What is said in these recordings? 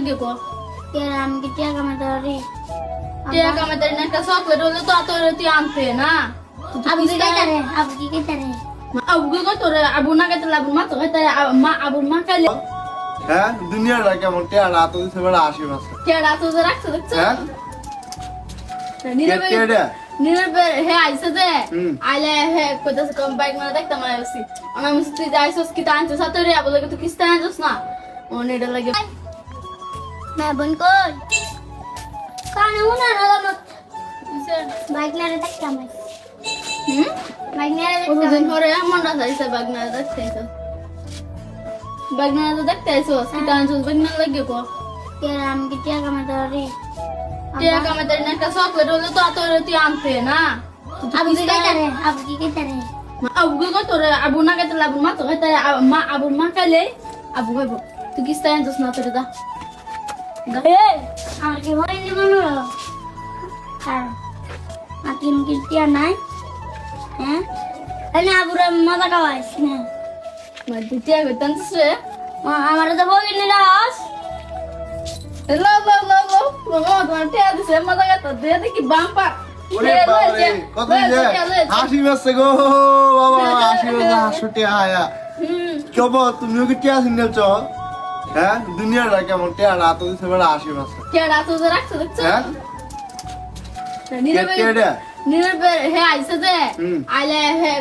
লাগে কো কে আমি কি টিয়া কামাতে পারি টিয়া কামাতে না একটা চকলেট হলে তো তোর তুই আনতে না? আবু কি কেতারে আবু কি কেতারে আবু কো তোর আবু না গেতে আবু মা তো গেতে মা আবুর মা কালে হ্যাঁ দুনিয়াটা কেমন টেয়ারা তো দিছে বেড়া আশি মাসে কেডা তো যে রাখছে দেখছ? হ্যাঁ? নীরবে নীরবে হে আইছে যে। আইলে হে কইতাছে কম বাইক মানে দেখতে মানে আসি অনা মিস্ত্রি যাইছস কি তানছে সাতরে আবু লাগে তো কিস্তা আনছস না? ওনে এটা লাগে মা বোন কই? কানে উনা না বাইক না রে দেখতাম হুম? বাইক না রে কতদিন দেখতাম পরে মনটা যাইছে বাগনা দেখতে আইছো। বাগনা তো দেখতে আইছস কি তানছস বাগনা লাগে কো কে? আমি কি টিয়া কামাতে পারি টিয়া কামাতে না একটা চকলেট হলে তো তোর তুই আনতে না? আবু কি কেতারে আবু কি কেতারে আবু কো তোর আবু না গেতে আবু মা তো গেতে মা আবুর মা কালে আবু কইব তুই কিস্তা আনছস না তোর দা আমার কি হয়নি হলো আর আতিম কি টিয়া নাই। হ্যাঁ? এনে আবুরা মজা খাওয়াইস না মানে আমার তো বই লো লো লো লো লো তোমার টিয়া দিছে মজা দেখি বাম্পা তুমিও কি টিয়া হ্যাঁ? দুনিয়াটা কেমন? টেয়ারা তো দিছে বেড়া আশি মাসে কেডা তো যে রাখছে দেখছ? হ্যাঁ? নীরবে কেডা হে আইছে যে? আইলে হে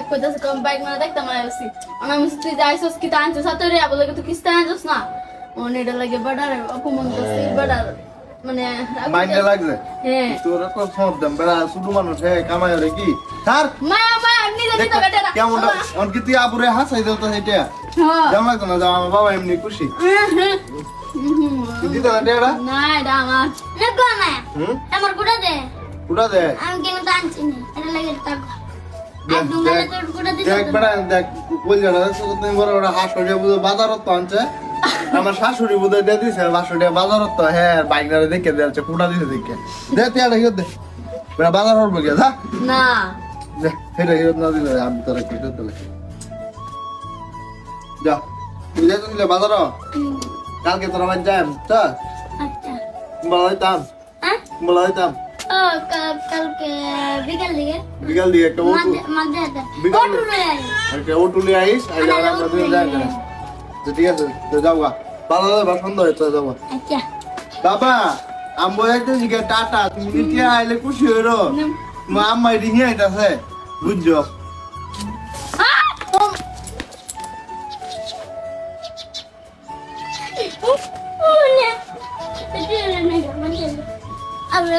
কম বাইক মানে দেখতে মানে আসি মিস্ত্রি যাইছস কি তানছে সাতরে আবু লাগে তো কিস্তা আনছস না? ওনে লাগে বাডার অপমান করছিস বাডার। মানে মাইন্ডে লাগছে? হ্যাঁ। তোর তো সব দাম বেড়া শুধু মানুষ হে রে কি? স্যার! কেমন তুই আবুরে হাসাই তো হ্যাঁ। যেমন লাগতো না যাও আমার বাবা এমনি খুশি। হুম। তুই দিতে না এটা আমার। দেখো না হুম? আমার গুড়া দে। উড়া দে? আমি কেন তো আনছি না। এটা লাগে তাক দেখ, একদম গেলে দেখ, তোর গুড়া দিতে দেখ বেড়া দেখ বল জানা তুমি বড় বড় হাসুড়ি বুঝে বাজারত তো আনছে। আমার শাশুড়ি বুঝে দিয়ে দিছে বাজারত তো হ্যাঁ বাইকনারে দেখে কুড়া দিছে দেখে। দে বেড়া বাজার যা। না। দে সেটা না দিলে আমি তোরা কি করতে লাগে যা তুই যাই দিলে বাজার কালকে তোরা বাড়ি যাই চল আচ্ছা। বলা হইতাম। হ্যাঁ? বলা হইতাম। কালকে বিকাল দিকে। বিকাল দিকে একটা ওটু মাঝে মাঝে হাতে। বিকাল- একটা ওটু নিয়ে আইস আইলে আমরা ওটু যাই তো ঠিক আছে তো যাও গা। যাব। আচ্ছা। বাবা একটা জিগে টাটা তুমি কি আইলে খুশি হইরো। মা আম্মা এটি নিয়ে আইতাছে বুঝছ আমরা